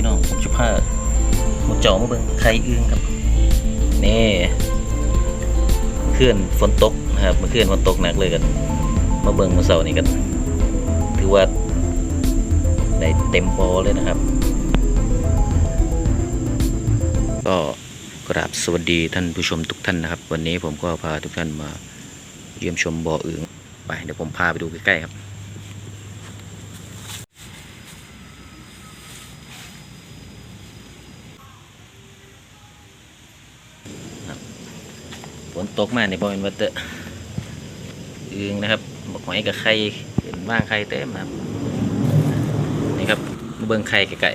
พี่น้องผมจะพาหมดเจาะมาเบิ่งไข่อึ่งครับนี่เมื่อนฝนตกนะครับมาเมื่อนฝนตกหนักเลยกันมาเบิ่งมื้อเสาร์นี้กัน ถือว่าได้เต็มบอเลยนะครับ ก็กราบสวัสดีท่านผู้ชมทุกท่านนะครับ วันนี้ผมก็พาทุกท่านมาเยี่ยมชมบ่ออึ่งไปเดี๋ยวผมพาไปดูใกล้ๆครับ นตกมาในบ่เป็นวัดเตอะอึงนะครับบอกหอยกับไข่เห็นว่างไข่เต็มนะครับนี่ครับเบิ่งไข่ไก่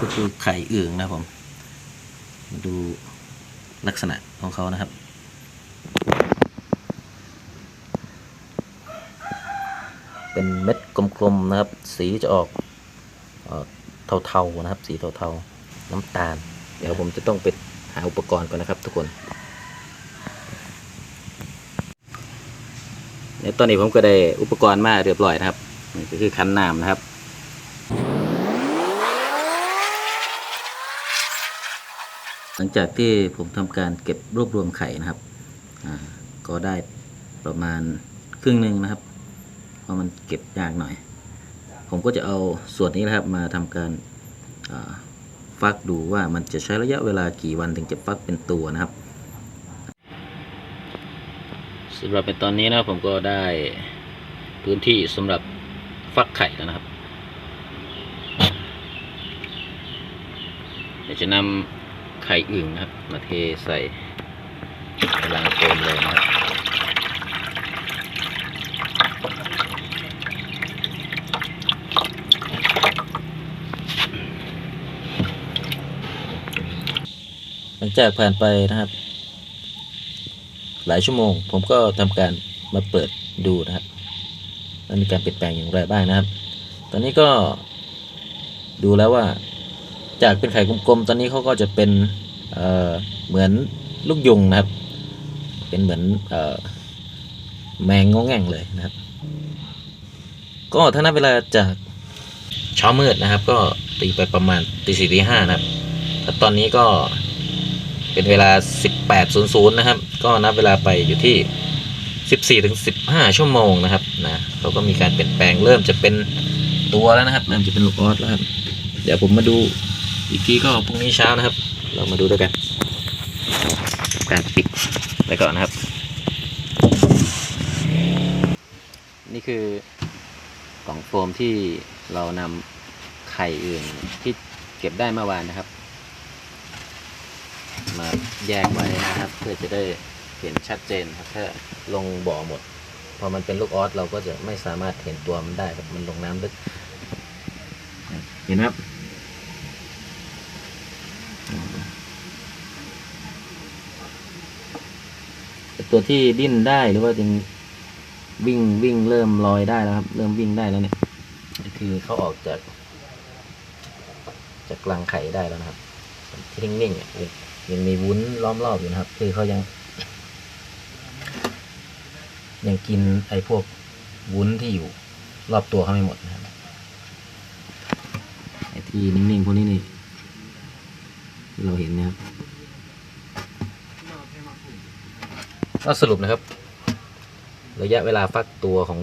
ก็คือไข่อึ่งนะครับผมมาดูลักษณะของเขานะครับเป็นเม็ดกลมๆนะครับ สีจะออกเอ่อ เทาๆนะครับ สีเทาๆน้ำตาล เดี๋ยวผมจะต้องไปหาอุปกรณ์ก่อนนะครับ ทุกคนเดี๋ยตอนนี้ผมก็ได้อุปกรณ์มาเรียบร้อยนะครับนี่ก็คือคันน้ำนะครับหลังจากที่ผมทำการเก็บรวบรวมไข่นะครับก็ได้ประมาณครึ่งหนึ่งนะครับ เพราะมันเก็บยากหน่อย ผมก็จะเอาส่วนนี้นะครับมาทำการาฟักดูว่ามันจะใช้ระยะเวลากี่วันถึงจะฟักเป็นตัวนะครับสำหรับในตอนนี้นะผมก็ได้พื้นที่สำหรับฟักไข่แล้วนะครับเดี๋ยวจะนำไข่อึ่งนะครับ มาเทใส่ลังโฟมเลยนะครับ หลังจากผ่านไปนะครับ หลายชั่วโมง ผมก็ทำการมาเปิดดูนะครับว่ามีการเปลี่ยนแปลงอย่างไรบ้างนะครับ ตอนนี้ก็ดูแล้วว่า จากเป็นไข่กลมๆ ตอนนี้เขาก็จะเป็นเเหมือนลูกยุงนะครับ เป็นเหมือนอแมงงงแง่งเลยนะครับ ก็ถ้านับเวลาจากเช้ามืดนะครับ ก็ตีไปประมาณตีสี่ตีห้านะครับถ้าตอนนี้ก็ เป็นเวลา 18.00 นะครับ ก็นับเวลาไปอยู่ที่ 14ถึง15 ชั่วโมงนะครับนะเขาก็มีการเปลี่ยนแปลงเริ่มจะเป็นตัวแล้วนะครับเริ่มจะเป็นลูกออสแล้วครับ เดี๋ยวผมมาดูอีกทีก็พรุ่งนี้เช้านะครับ เรามาดูด้วยกัน การปิดไปก่อนนะครับ นี่คือกล่องโฟมที่เรานำไข่อื่นที่เก็บได้เมื่อวานนะครับ มาแยกไว้นะครับ เพื่อจะได้เห็นชัดเจนครับถ้าลงบ่อหมด พอมันเป็นลูกออสเราก็จะไม่สามารถเห็นตัวมันได้ครับมันลงน้ำลึก เห็นไหมครับตัวที่ดิ้นได้หรือว่ายังวิ่งวิ่งเริ่มลอยได้แล้วครับ เริ่มวิ่งได้แล้วเนี่ยนี่คือเขาออกจาก จากกลางไข่ได้แล้วนะครับ ที่นิ่งๆอะยั งมีวุ้นล้อมรอบอยู่นะครับ คือเขายัง ยังกินไอ้พวกวุ้นที่อยู่ รอบตัวเขาไม่หมดนะครับไอ้ที่นิ่งๆพวกนี้นี่ที่เราเห็นนะครับก็สรุปนะครับ ระยะเวลาฟักตัวของ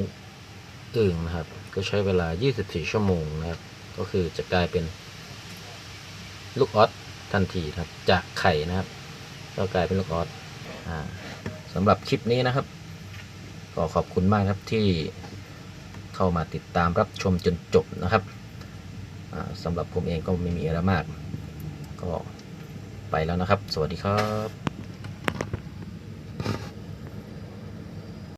อึ่งนะครับ ก็ใช้เวลา 24 ชั่วโมงนะครับ ก็คือจะกลายเป็นลูกออส ทันทีครับ จากไข่นะครับ ก็กลายเป็นลูกออสสำหรับคลิปนี้นะครับ ก็ขอบคุณมากครับที่เข้ามาติดตามรับชมจนจบนะครับสำหรับผมเองก็ไม่มีอะไรมาก ก็ไปแล้วนะครับ สวัสดีครับ